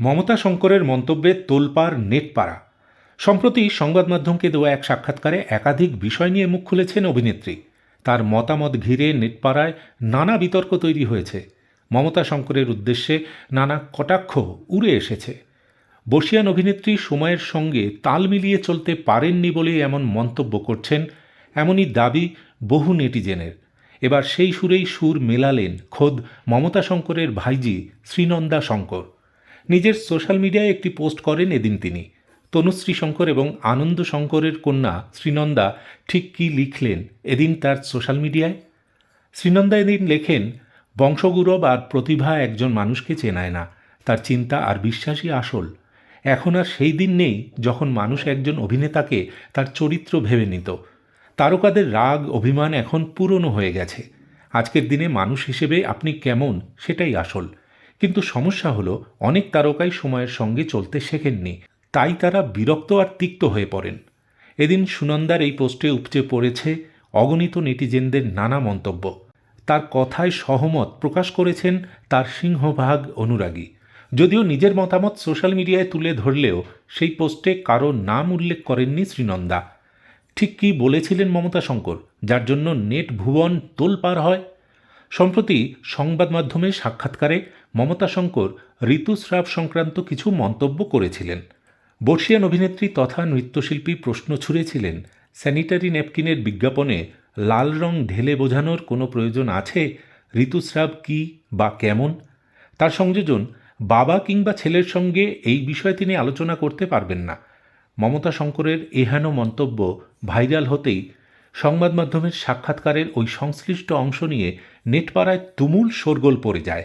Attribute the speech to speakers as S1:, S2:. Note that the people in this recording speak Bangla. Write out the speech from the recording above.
S1: মমতা শঙ্করের মন্তব্যে তোলপাড় নেটপাড়া। সম্প্রতি সংবাদ মাধ্যমকে দেওয়া এক সাক্ষাৎকারে একাধিক বিষয় নিয়ে মুখ খুলেছেন অভিনেত্রী। তার মতামত ঘিরে নেটপাড়ায় নানা বিতর্ক তৈরি হয়েছে। মমতা শঙ্করের উদ্দেশ্যে নানা কটাক্ষ উড়ে এসেছে। বর্ষিয়ান অভিনেত্রী সময়ের সঙ্গে তাল মিলিয়ে চলতে পারেননি বলে এমন মন্তব্য করছেন এমনই দাবি বহু নেটিজেনের। এবার সেই সুরেই সুর মেলালেন খোদ মমতা শঙ্করের ভাইজি শ্রীনন্দা শঙ্কর। নিজের সোশ্যাল মিডিয়ায় একটি পোস্ট করেন এদিন তিনি। তনুশ্রী শঙ্কর এবং আনন্দ শঙ্করের কন্যা শ্রীনন্দা ঠিক কী লিখলেন এদিন তার সোশ্যাল মিডিয়ায়? শ্রীনন্দা এদিন লেখেন, বংশগৌরব আর প্রতিভা একজন মানুষকে চেনায় না। তার চিন্তা আর বিশ্বাসই আসল। এখন আর সেই দিন নেই যখন মানুষ একজন অভিনেতাকে তার চরিত্র ভেবে নিত। তারকাদের রাগ, অভিমান এখন পুরনো হয়ে গেছে। আজকের দিনে মানুষ হিসেবে আপনি কেমন সেটাই আসল। কিন্তু সমস্যা হলো, অনেক তারকাই সময়ের সঙ্গে চলতে শেখেননি, তাই তারা বিরক্ত আর তিক্ত হয়ে পড়েন। এদিন সুনন্দার এই পোস্টে উপচে পড়েছে অগণিত নেটিজেনদের নানা মন্তব্য। তার কথায় সহমত প্রকাশ করেছেন তার সিংহভাগ অনুরাগী। যদিও নিজের মতামত সোশ্যাল মিডিয়ায় তুলে ধরলেও সেই পোস্টে কারও নাম উল্লেখ করেননি শ্রীনন্দা। ঠিক কী বলেছিলেন মমতা শঙ্কর, যার জন্য নেট ভুবন তোলপার হয়? সম্প্রতি সংবাদ মাধ্যমে সাক্ষাৎকারে মমতা শঙ্কর ঋতুস্রাব সংক্রান্ত কিছু মন্তব্য করেছিলেন। বর্ষিয়ান অভিনেত্রী তথা নৃত্যশিল্পী প্রশ্ন ছুঁড়েছিলেন, স্যানিটারি ন্যাপকিনের বিজ্ঞাপনে লাল রং ঢেলে বোঝানোর কোনো প্রয়োজন আছে, ঋতুস্রাব কি বা কেমন? তার সংযোজন বাবা কিংবা ছেলের সঙ্গে এই বিষয়ে তিনি আলোচনা করতে পারবেন না। মমতা শঙ্করের এহেন মন্তব্য ভাইরাল হতেই সংবাদ মাধ্যমের সাক্ষাৎকারের ওই সংশ্লিষ্ট অংশ নিয়ে নেটপাড়ায় তুমুল শোরগোল পড়ে যায়।